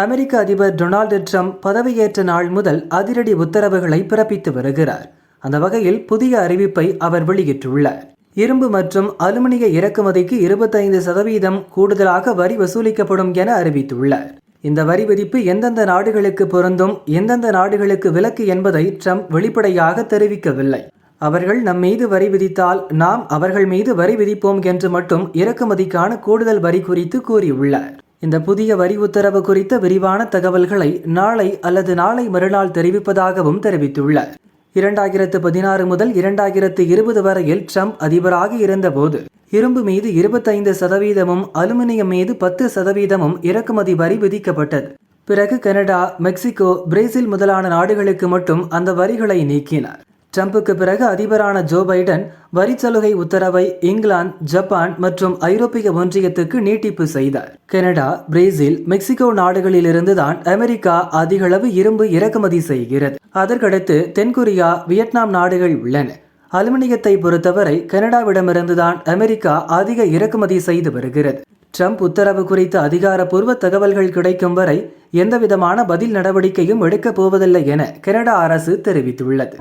அமெரிக்க அதிபர் Donald Trump பதவியேற்ற நாள் முதல் அதிரடி உத்தரவுகளை பிறப்பித்து வருகிறார். அந்த வகையில் புதிய அறிவிப்பை அவர் வெளியிட்டுள்ளார். இரும்பு மற்றும் அலுமினிய இறக்குமதிக்கு இருபத்தைந்து சதவீதம் கூடுதலாக வரி வசூலிக்கப்படும் என அறிவித்துள்ளார். இந்த வரி விதிப்பு எந்தெந்த நாடுகளுக்கு பொருந்தும் எந்தெந்த நாடுகளுக்கு விலக்கு என்பதை ட்ரம்ப் வெளிப்படையாக தெரிவிக்கவில்லை. அவர்கள் நம் மீது வரி விதித்தால் நாம் அவர்கள் மீது வரி விதிப்போம் என்று மட்டும் இறக்குமதிக்கான கூடுதல் வரி குறித்து கூறியுள்ளார். இந்த புதிய வரி உத்தரவு குறித்த விரிவான தகவல்களை நாளை அல்லது நாளை மறுநாள் தெரிவிப்பதாகவும் தெரிவித்துள்ளார். இரண்டாயிரத்து பதினாறு முதல் இரண்டாயிரத்து இருபது வரையில் ட்ரம்ப் அதிபராக இருந்தபோது இரும்பு மீது இருபத்தைந்து சதவீதமும் அலுமினியம் மீது பத்து சதவீதமும் இறக்குமதி வரி விதிக்கப்பட்டது. பிறகு கனடா மெக்சிகோ பிரேசில் முதலான நாடுகளுக்கு மட்டும் அந்த வரிகளை நீக்கினார். ட்ரம்புக்கு பிறகு அதிபரான ஜோ பைடன் வரிச்சலுகை உத்தரவை இங்கிலாந்து ஜப்பான் மற்றும் ஐரோப்பிய ஒன்றியத்துக்கு நீட்டிப்பு செய்தார். கனடா பிரேசில் மெக்சிகோ நாடுகளிலிருந்துதான் அமெரிக்கா அதிகளவு இரும்பு இறக்குமதி செய்கிறது. அதற்கடுத்து தென்கொரியா வியட்நாம் நாடுகள் உள்ளன. அலுமினியத்தை பொறுத்தவரை கனடாவிடமிருந்துதான் அமெரிக்கா அதிக இறக்குமதி செய்து வருகிறது. ட்ரம்ப் உத்தரவு குறித்த அதிகாரப்பூர்வ தகவல்கள் கிடைக்கும் வரை எந்தவிதமான பதில் நடவடிக்கையும் எடுக்கப் போவதில்லை என கனடா அரசு தெரிவித்துள்ளது.